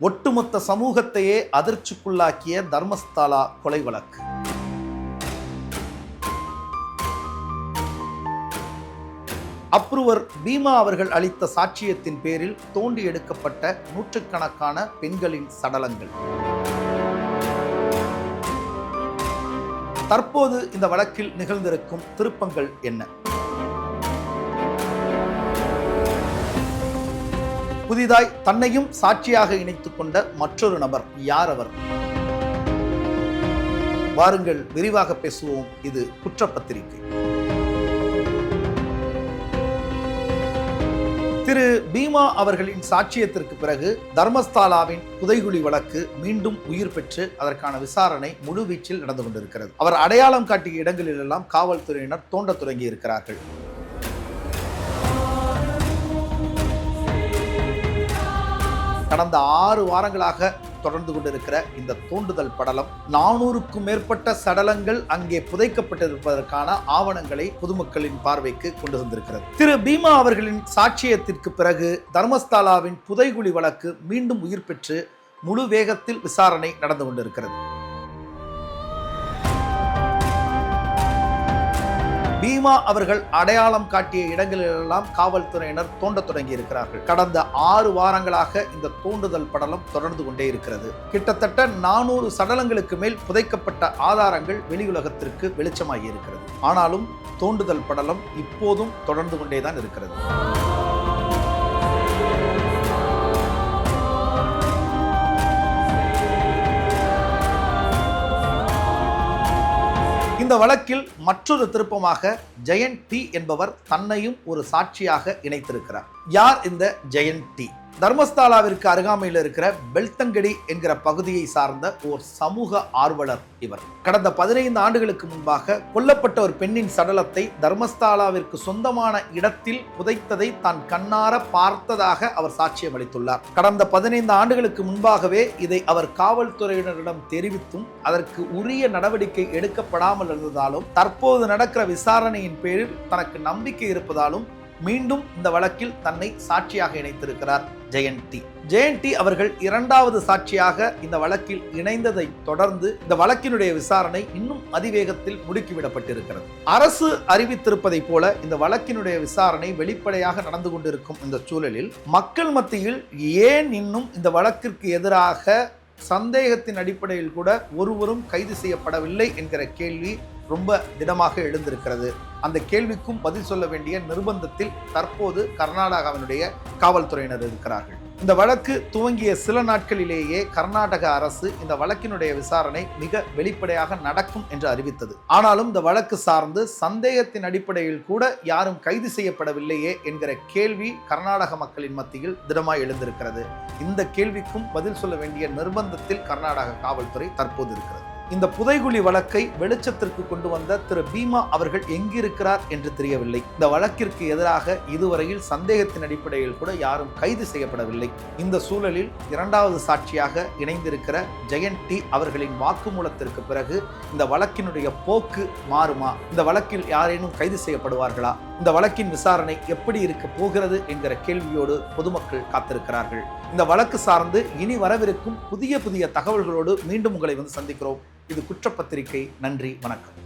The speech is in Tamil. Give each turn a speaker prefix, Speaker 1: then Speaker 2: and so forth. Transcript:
Speaker 1: ஒட்டுமொத்த சமூகத்தையே அதிர்ச்சிக்குள்ளாக்கிய தர்மஸ்தாலா கொலை வழக்கு. அப்ரூவர் பீமா அவர்கள் அளித்த சாட்சியத்தின் பேரில் தோண்டி எடுக்கப்பட்ட நூற்றுக்கணக்கான பெண்களின் சடலங்கள். தற்போது இந்த வழக்கில் நிகழ்ந்திருக்கும் திருப்பங்கள் என்ன? புதிதாய் தன்னையும் சாட்சியாக இணைத்துக் கொண்ட மற்றொரு நபர் யார் அவர்? வாருங்கள் விரிவாக பேசுவோம். இது குற்றப்பத்திரிகை. திரு பீமா அவர்களின் சாட்சியத்திற்கு பிறகு தர்மஸ்தாலாவின் புதைகுழி வழக்கு மீண்டும் உயிர் பெற்று அதற்கான விசாரணை முழுவீச்சில் நடந்து கொண்டிருக்கிறது. அவர் அடையாளம் காட்டிய இடங்களிலெல்லாம் காவல்துறையினர் தோண்டத் தொடங்கி இருக்கிறார்கள் கடந்த ஆறு வாரங்களாக தொடர்ந்து கொண்டிருக்கிற இந்த தூண்டுதல் படலம் நானூறுக்கும் மேற்பட்ட சடலங்கள் அங்கே புதைக்கப்பட்டிருப்பதற்கான ஆவணங்களை பொதுமக்களின் பார்வைக்கு கொண்டு வந்திருக்கிறது. திரு பீமா அவர்களின் சாட்சியத்திற்கு பிறகு தர்மஸ்தாலாவின் புதைகுழி வழக்கு மீண்டும் உயிர் பெற்று முழு வேகத்தில் விசாரணை நடந்து கொண்டிருக்கிறது. பீமா அவர்கள் அடையாளம் காட்டிய இடங்களிலெல்லாம் காவல்துறையினர் தோண்டத் தொடங்கி இருக்கிறார்கள் கடந்த ஆறு வாரங்களாக இந்த தோண்டுதல் படலம் தொடர்ந்து கொண்டே இருக்கிறது. கிட்டத்தட்ட நானூறு சடலங்களுக்கு மேல் புதைக்கப்பட்ட ஆதாரங்கள் வெளியுலகத்திற்கு வெளிச்சமாகி இருக்கிறது. ஆனாலும் தோண்டுதல் படலம் இப்போதும் தொடர்ந்து கொண்டே தான் இருக்கிறது. இந்த வழக்கில் மற்றொரு திருப்பமாக ஜெயன் டி என்பவர் தன்னையும் ஒரு சாட்சியாக இணைத்திருக்கிறார். யார் இந்த ஜெயன் டி? தர்மஸ்தாலாவிற்கு அருகாமையில் இருக்கிற பெல்தங்கடி என்கிற பகுதியை சார்ந்த ஓர் சமூக ஆர்வலர் இவர். கடந்த பதினைந்து ஆண்டுகளுக்கு முன்பாக கொல்லப்பட்ட ஒரு பெண்ணின் சடலத்தை தர்மஸ்தாலாவிற்கு சொந்தமான இடத்தில் புதைத்ததை தான் கண்ணார பார்த்ததாக அவர் சாட்சியம் அளித்துள்ளார். கடந்த பதினைந்து ஆண்டுகளுக்கு முன்பாகவே இதை அவர் காவல்துறையினரிடம் தெரிவித்தும் அதற்கு உரிய நடவடிக்கை எடுக்கப்படாமல் இருந்ததாலும் தற்போது நடக்கிற விசாரணையின் பேரில் தனக்கு நம்பிக்கை இருப்பதாலும் மீண்டும் இந்த வழக்கில் தன்னை சாட்சியாக இணைத்திருக்கிறார். ஜெயந்தி ஜெயந்தி அவர்கள் இரண்டாவது சாட்சியாக இந்த வழக்கில் இணைந்ததை தொடர்ந்து இந்த வழக்கினுடைய விசாரணை இன்னும் அதிவேகத்தில் முடுக்கிவிடப்பட்டிருக்கிறது. அரசு அறிவித்திருப்பதை போல இந்த வழக்கினுடைய விசாரணை வெளிப்படையாக நடந்து கொண்டிருக்கும் இந்த சூழலில் மக்கள் மத்தியில் ஏன் இன்னும் இந்த வழக்கிற்கு எதிராக சந்தேகத்தின் அடிப்படையில் கூட ஒருவரும் கைது செய்யப்படவில்லை என்கிற கேள்வி ரொம்ப திடமாக எழுந்திருக்கிறது. அந்த கேள்விக்கும் பதில் சொல்ல வேண்டிய நிர்பந்தத்தில் தற்போது கர்நாடகாவினுடைய காவல்துறையினர் இருக்கிறார்கள். இந்த வழக்கு துவங்கிய சில நாட்களிலேயே கர்நாடக அரசு இந்த வழக்கினுடைய விசாரணை மிக வெளிப்படையாக நடக்கும் என்று அறிவித்தது. ஆனாலும் இந்த வழக்கு சார்ந்து சந்தேகத்தின் அடிப்படையில் கூட யாரும் கைது செய்யப்படவில்லையே என்கிற கேள்வி கர்நாடக மக்களின் மத்தியில் திடமாய் எழுந்திருக்கிறது. இந்த கேள்விக்கும் பதில் சொல்ல வேண்டிய நிர்பந்தத்தில் கர்நாடக காவல்துறை தற்போது இருக்கிறது. இந்த புதைகுழி வழக்கை வெளிச்சத்திற்கு கொண்டு வந்த திரு பீமா அவர்கள் எங்கிருக்கிறார் என்று தெரியவில்லை. இந்த வழக்கிற்கு எதிராக இதுவரையில் சந்தேகத்தின் அடிப்படையில் கூட யாரும் கைது செய்யப்படவில்லை. இந்த சூழலில் இரண்டாவது சாட்சியாக இணைந்திருக்கிற ஜெயன் டி அவர்களின் வாக்குமூலத்திற்கு பிறகு இந்த வழக்கினுடைய போக்கு மாறுமா? இந்த வழக்கில் யாரேனும் கைது செய்யப்படுவார்களா? இந்த வழக்கின் விசாரணை எப்படி இருக்க போகிறது என்கிற கேள்வியோடு பொதுமக்கள் காத்திருக்கிறார்கள். இந்த வழக்கு சார்ந்து இனி வரவிருக்கும் புதிய புதிய தகவல்களோடு மீண்டும் உங்களை வந்து சந்திக்கிறோம். இது குற்றப்பத்திரிகை. நன்றி வணக்கம்.